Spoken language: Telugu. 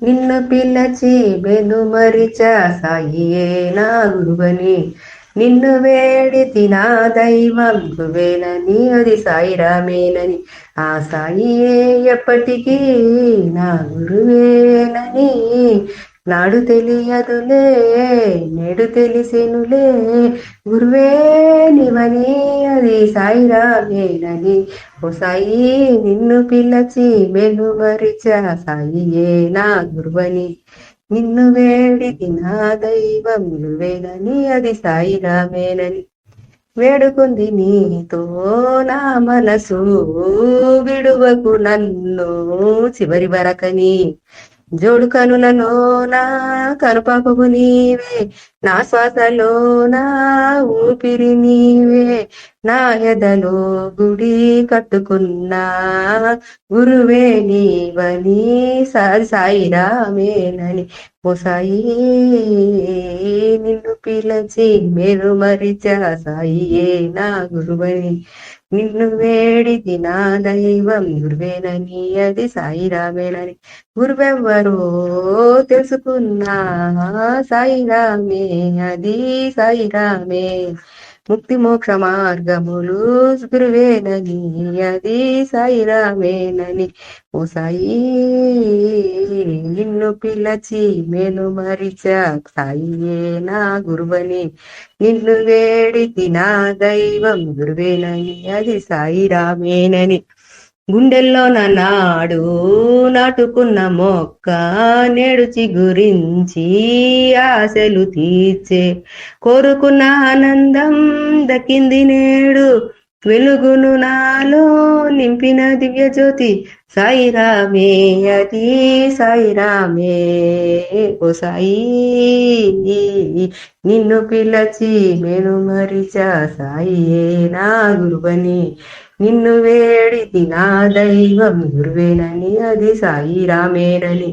నిన్ను పిల్లచి బెదుమరిచ సాయియే నా గురువని. నిన్ను వేడితి నా దైవం నువ్వేనని అది సాయిరామేనని ఆ సాయియే ఎప్పటికీ నా గురువేనని. నాడు తెలియదులే నేడు తెలిసెనులే. గురువే నివని అది సాయిరామేనని ఓ సాయి నిన్ను పిల్లచి మెలుమరిచ సాయియే నా గురువని. నిన్ను వేడిది నా దైవం నువ్వేనని అది సాయిరామేనని వేడుకుంది నీతో నా మనసు విడువకు నన్ను చివరి వరకని. జోడు కనులలో నా కనుపాపకు నీవే నా శ్వాసలో నా ఊపిరి నీవే నా ఎదలో గుడి కట్టుకున్నా గురువే నీవని సాయి సాయిరామేనని. ఓ సాయి నిన్ను పిలచి మీరు మరిచా సాయియే నా గురువని. నిన్ను వేడిది నా దైవం గురువేనని అది సాయిరామేనని గురువెవ్వరో తెలుసుకున్నా సాయిరామే అది సాయిరామే ముక్తి మోక్ష మార్గములు గురువేనని అది సాయిరామేనని. ఓ సాయి నిన్ను పిలచి మేలు మరిచ సాయియే నా గురువని. నిన్ను వేడితి నా దైవం గురువేనని అది సాయిరామేనని. గుండెల్లో నాడు నాటుకున్న మొక్క నేడు చిగురించి ఆశలు తీర్చే కోరుకున్న ఆనందం దక్కింది నేడు. వెలుగును నాలో నింపిన దివ్య జ్యోతి సాయిరామే అది సాయిరామే. ఓ సాయి నిన్ను పిలచి మేను మరిచా సాయియే నా గురువని. నిన్ను వేడితి నా దైవం గురువేనని అది సాయిరామేనని.